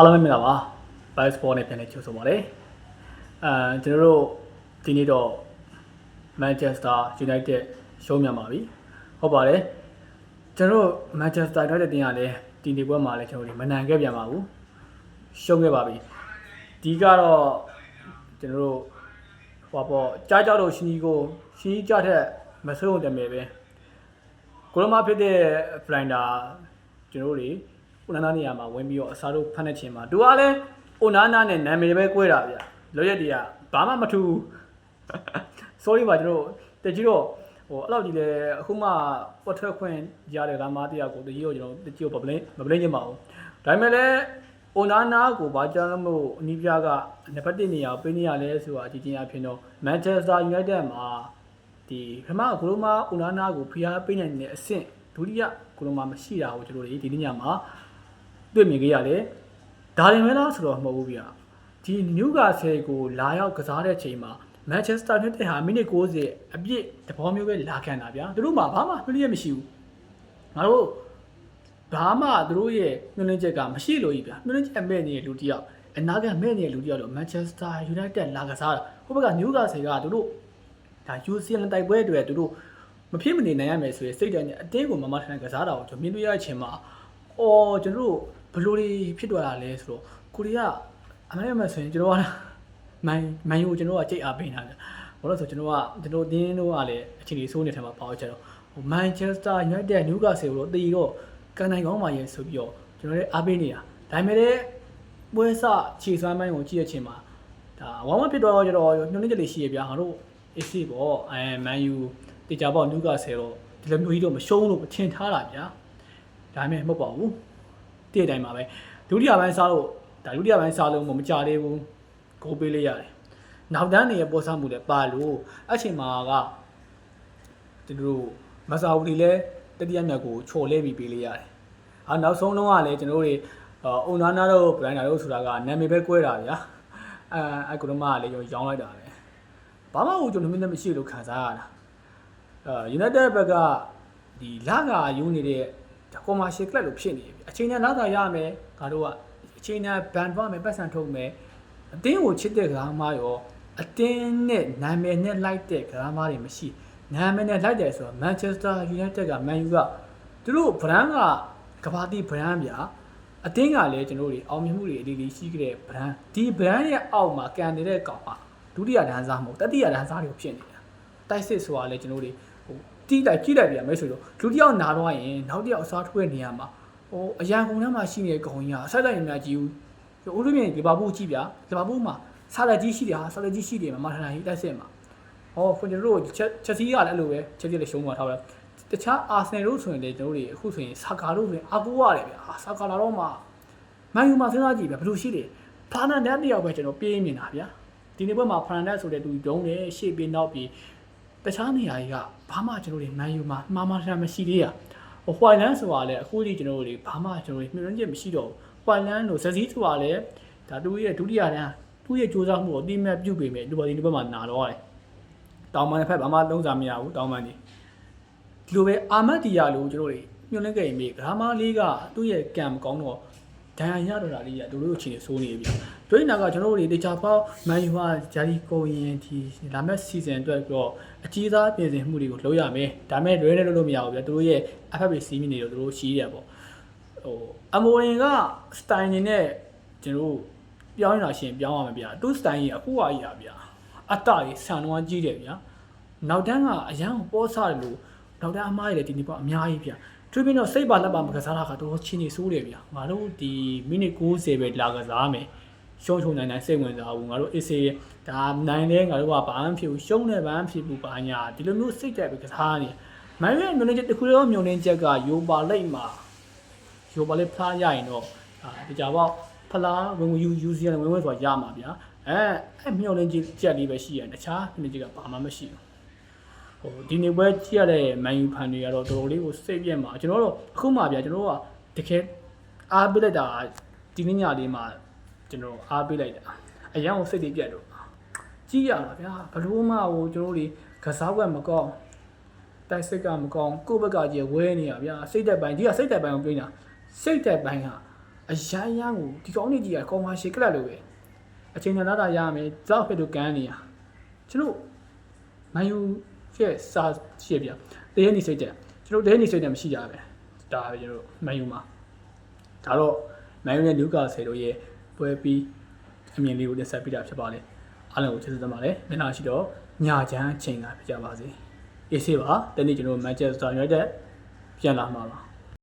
အားလုံးပဲမင်္ဂလာပါ Bias Sport နဲ့ပြန်လည်ကြိုဆိုပါရစေအဲကျွန်တော်တို့ဒီနေ့တော့ Manchester United ရှုံးမြန်ပါပြီဟုတ်ပါတယ်ကျွန်တော်တို့ Manchester United တင်ရလဲဒီနေ့ပွဲမှာလဲကျွန်တော်တို့မနိုင်ခဲ့ပြန်ပါဘူးရှုံးခဲ့ပါပြီဒီကတော့ကျွန်တော်တို့ဟောပေါ့ကြားကြောက်လို့ရှင်ကြီးကိုရှင်ကြီးကြတဲ့မဆုံးတယ်မယ်ပဲကိုလိုမဖြစ်တဲ့ Blinder ကျွန်တော်တို့တွေ ဦးနာနာနေရာမှာဝင်ပြီးတော့အစားတို့ဖတ်နေချင်မှာသူကလည်းဦးနာနာနဲ့နာမည်ပဲကွဲတာဗျလောရက်တွေကဘာမှမထူး sorry ပါကျွန်တော်တကြီးတော့ဟိုအဲ့လောက်ကြီးလဲအခုမှပတ်ထွက်ခွင့်ရတဲ့ကမားတရားကိုတကြီးတော့ကျွန်တော်တကြီးကိုမပလင်းမပလင်းချင်ပါဘူးဒါပေမဲ့လည်းဦးနာနာကိုဘာကြောင့်မို့အနီးပြကနံပါတ်1နေရာကိုပေးနေရလဲဆိုတာအကြည့်ချင်းအဖြစ်တော့ Manchester United မှာဒီပထမကလိုမာဦးနာနာကိုဖိအားပေးနိုင်တဲ့အဆင့်ဒုတိယကလိုမာမရှိတာကိုကျွန်တော်တို့ဒီနေ့ညမှာ တွေ့မြင်ခဲ့ရတယ်ဒါရင်မဲလားဆိုတော့မဟုတ်ဘူးဗျဒီနျူကာဆယ်ကိုလာရောက်ကစားတဲ့အချိန်မှာ Manchester United ဟာမိနစ်60အပြည့်တဘောမျိုးပဲလာခံတာဗျာသူတို့မှဘာမှမလျက်မရှိဘူးငါတို့ဘာမှသူတို့ရဲ့ညွှန်လင်းချက်ကမရှိလို့ကြီးဗျာညွှန်လင်းချက်မဲ့နေတဲ့လူတစ်ယောက်အနာကမဲ့နေတဲ့လူတစ်ယောက်တော့ Manchester United လာကစားတာဟိုဘက်က Newcastle ကသူတို့ဒါ UCL တိုက်ပွဲတွေသူတို့မဖြစ်မနေနိုင်ရမယ်ဆိုရင်စိတ်ဓာတ်နဲ့အတင်းကိုမမထန်ကစားတာကိုကျွန်တော်မြင်တွေ့ရတဲ့အချိန်မှာအော်ကျွန်တော်တို့ ဘယ်လိုတွေဖြစ်သွားတာလဲဆိုတော့ကိုရီးယားအမေရိကန်ဆိုရင်ကျွန်တော်ကမန်မန်ယူကျွန်တော်ကကြိတ်အားပေးနေတာဘာလို့လဲဆိုကျွန်တော်ကကျွန်တော်တင်းတို့ကလည်းအချိန်ကြီးစိုးနေတယ်မှာပေါ့ချက်တော့ဟိုမန်ချက်စတာယူနိုက်တက်နျူကာဆယ်ကိုတော့တီတော့ကန်နိုင်ကောင်းပါရဲ့ဆိုပြီးတော့ကျွန်တော်လည်းအားပေးနေတာဒါပေမဲ့လည်းပွဲစခြေစွမ်းပိုင်းကိုကြည့်ရချင်းမှာဒါဝမ်းဝမ်းဖြစ်တော့ကျတော့ညှို့နှင်းချက်လေးရှိရဗျာငါတို့ AC ပေါ့အဲမန်ယူတေချာပေါ့နျူကာဆယ်တော့ဒီလိုမျိုးကြီးတော့မရှုံးလို့မထင်ထားတာဗျာဒါပေမဲ့မဟုတ်ပါဘူး တည့်တိုင်းပါပဲဒုတိယပိုင်းစားလို့ဒါဒုတိယပိုင်းစားလို့မကြသေးဘူးဂိုးပေးလိုက်ရတယ်။နောက်တန်းနေရဲ့ပေါ်ဆောင်မှုလည်းပါလို့အဲ့ချိန်မှာကသူတို့မဆာဝူဒီလည်းတတိယမြတ်ကိုချော်လဲပြီးပေးလိုက်ရတယ်။အာနောက်ဆုံးတော့ကလည်းကျွန်တော်တို့တွေအုံနာနာတို့ဘရိုင်နာတို့ဆိုတာကနာမည်ပဲကွဲတာဗျာ။အဲအဲ့ကုလမကလည်းရောင်းလိုက်တာပဲ။ဘာမှဟိုကျွန်တော်မင်းမရှိလို့ခံစားရတာ။အဲ United ဘက်ကဒီလာကယူနေတဲ့ ကွန်မာရှယ်ကလပ်လို့ဖြစ်နေပြီ။အချိန်နဲ့လာကရမယ်ငါတို့ကအချိန်နဲ့ဘန်သွားမယ်ပတ်စံထုတ်မယ်။အတင်းကိုချစ်တဲ့ကစားသမားရောအတင်းနဲ့နာမည်နဲ့လိုက်တဲ့ကစားသမားတွေမရှိနာမည်နဲ့လိုက်တယ်ဆိုတော့ Manchester United က Man U ကသူတို့ brand ကကဘာတီ brand ဗျာအတင်းကလည်းကျွန်တော်တို့အောင်မြင်မှုတွေအလေးလေးရှိခဲ့တဲ့ brand ဒီ brand ရဲ့အောက်မှာကန်နေတဲ့ကောင်ကဒုတိယဒန်းစားမဟုတ်တတိယဒန်းစားတွေဖြစ်နေတာတိုက်စစ်ဆိုတာလည်းကျွန်တော်တို့ဟို တီးလိုက်ကြည့်လိုက်ပြန်မယ်ဆိုတော့လူတစ်ယောက်နာတော့ရင်နောက်တစ်ယောက်အစားထိုးတဲ့နေရာမှာဟိုအရန်ကုန်ထဲမှာရှိနေတဲ့ကောင်ကြီးကအဆက်တိုင်းများကြည့်ဦးဦးလူမြင့်လီဗာပူးကြည့်ဗျာလီဗာပူးမှာဆာလက်ကြီးရှိတယ်ဟာဆာလက်ကြီးရှိတယ်မှာမာထန်ကြီးတိုက်စစ်မှာဟောခွန်ကျွန်တော်တို့ချက်ချက်စီးကလည်းအဲ့လိုပဲချက်စီးလည်းရှုံးသွားထားပဲတခြားအာဆင်တို့ဆိုရင်လည်းကျွန်တော်တို့အခုဆိုရင်ဆာကာတို့ဆိုရင်အာကူရတယ်ဗျာဆာကာလာတော့မှမန်ယူမှာစဉ်းစားကြည့်ဗျာဘယ်လိုရှိတယ်ဖာနန်ဒက်တယောက်ပဲကျွန်တော်ပြေးမြင်တာဗျာဒီနေ့ဘက်မှာဖာနန်ဒက်ဆိုတဲ့သူဒုံးတယ်ရှေ့ပြီးနောက်ပြီး တခြားနေရာကြီးကဘာမှကျွန်တော်တို့မန်ယူမှာမှားမှားထမ်းမရှိသေးရဟိုဟွိုင်လန်ဆိုတာလည်းအခုထိကျွန်တော်တို့ဘာမှကျွန်တော်တို့မြင်ရချက်မရှိတော့ဘူးဟွိုင်လန်လို့ဇက်စီးဆိုတာလည်းဒါသူရဲ့ဒုတိယတန်းသူ့ရဲ့စူးစမ်းမှုကိုအတိအမဲ့ပြုတ်ပေမဲ့ဒီပေါ်ဒီဘက်မှာနာတော့ရတယ်။တောင်ပန်တစ်ဖက်ဘာမှလုံးစားမရဘူးတောင်ပန်ကြီးဒီလိုပဲအာမတ်တီယာလို့ကျွန်တော်တို့ညွှန်လင်းခဲ့ရင်မြေဂရာမာလေးကသူ့ရဲ့ကံမကောင်းတော့ ဒဏ်ရာရတော့တာလေးကတို့တို့ချင်းဆိုးနေပြီ။ဒွိနာကကျွန်တော်တို့တေချာပေါက်မန်ယူဟာဂျာဒီကိုရင်ဒီလာမဲ့စီဇန်အတွက်ပြီးတော့အကြီးစားပြင်ဆင်မှုတွေကိုလုပ်ရမယ်။ဒါမဲ့လွဲနေလို့မရဘူးဗျာ။တို့ရဲ့ FFP စီးမီနေတော့တို့ရှိရပေါ့။ဟိုအမိုရင်ကစတိုင်နေနဲ့ကျွန်တော်တို့ပြောင်းနေတာရှင်ပြောင်းရမှာဗျာသူ့စတိုင်ကြီးအခုအကြီးอ่ะဗျာအတ္တကြီးဆန်တော့ကြီးတယ်ဗျာနောက်တန်းကအရန်ကိုပေါ်စားတယ်လို့နောက်တန်းအမားကြီးလည်းဒီနေ့ပေါ့အများကြီးဗျာ သူပြီးတော့စိတ်ပါလက်ပါမကစားတာကတော့ချင်းနေဆိုးတယ်ဗျာငါတို့ဒီမိနစ်60ပဲလာကစားမယ်ရှုံးရှုံနိုင်နိုင်စိတ်ဝင်စားဘူးငါတို့အေးစေးဒါနိုင်လဲငါတို့ကဘာမှဖြစ်ဘူးရှုံးတယ်ဘာမှဖြစ်ဘူးဘာညာဒီလိုမျိုးစိတ်တက်ပဲကစားနေမန်ယူရဲ့မြုံနေချက်တစ်ခုလုံးမြုံနေချက်ကယိုပါလိမ့်မှာယိုပါလိဖလားရရင်တော့ဒါကြပါဖလားဝင်ယူယူစီရဝင်ဝင်ဆိုတာရမှာဗျာအဲအဲ့မြုံနေချက်ချက်လေးပဲရှိရတယ်တခြားမြုံနေချက်ကဘာမှမရှိဘူး ဟိုဒီနေ့ပွဲကြည့်ရတဲ့မန်ယူဖန်တွေကတော့တော်တော်လေးကိုစိတ်ပြက်မှာကျွန်တော်တို့အခုမှဗျာကျွန်တော်တို့ကတကယ်အားပေးလိုက်တာဒီနေ့ညလေးမှာကျွန်တော်အားပေးလိုက်တာအရန်ကိုစိတ်တွေပြက်တော့ကြည့်ရတာဗျာဘလို့မှဟိုကျွန်တော်တို့ကစားကွက်မကောင်းတိုက်စစ်ကမကောင်းကိုယ့်ဘက်ကကြီးဝဲနေရဗျာစိတ်တက်ပိုင်းဒီကစိတ်တက်ပိုင်းကိုပြောနေတာစိတ်တက်ပိုင်းကအရန်ရန်ကိုဒီကောင်းနေကြီးကကော်မာရှီကလပ်လိုပဲအချိန်နဲ့လာတာရမယ်ဇောက်ဖက်တို့ကန်နေရကျွန်တော်မန်ယူ ရဲ့စာရှိရပြတရေနေစိတ်တဲ့ကျွန်တော်တရေနေစိတ်တဲ့မရှိကြပဲဒါပဲကျွန်တော်မန်ယူမှာဒါတော့မန်ယူနဲ့နျူကာဆယ်တို့ရဲ့ပွဲပြီးအမြင်လေးကိုတင်ဆက်ပြတာဖြစ်ပါလေအားလုံးကိုကျေးဇူးတင်ပါတယ်မျက်နှာရှိတော့ညချမ်းချိန်ကပြကြပါစေအေးဆေးပါတနေ့ကျွန်တော်မန်ချက်စတာယူနိုက်တက်ပြန်လာမှာပါ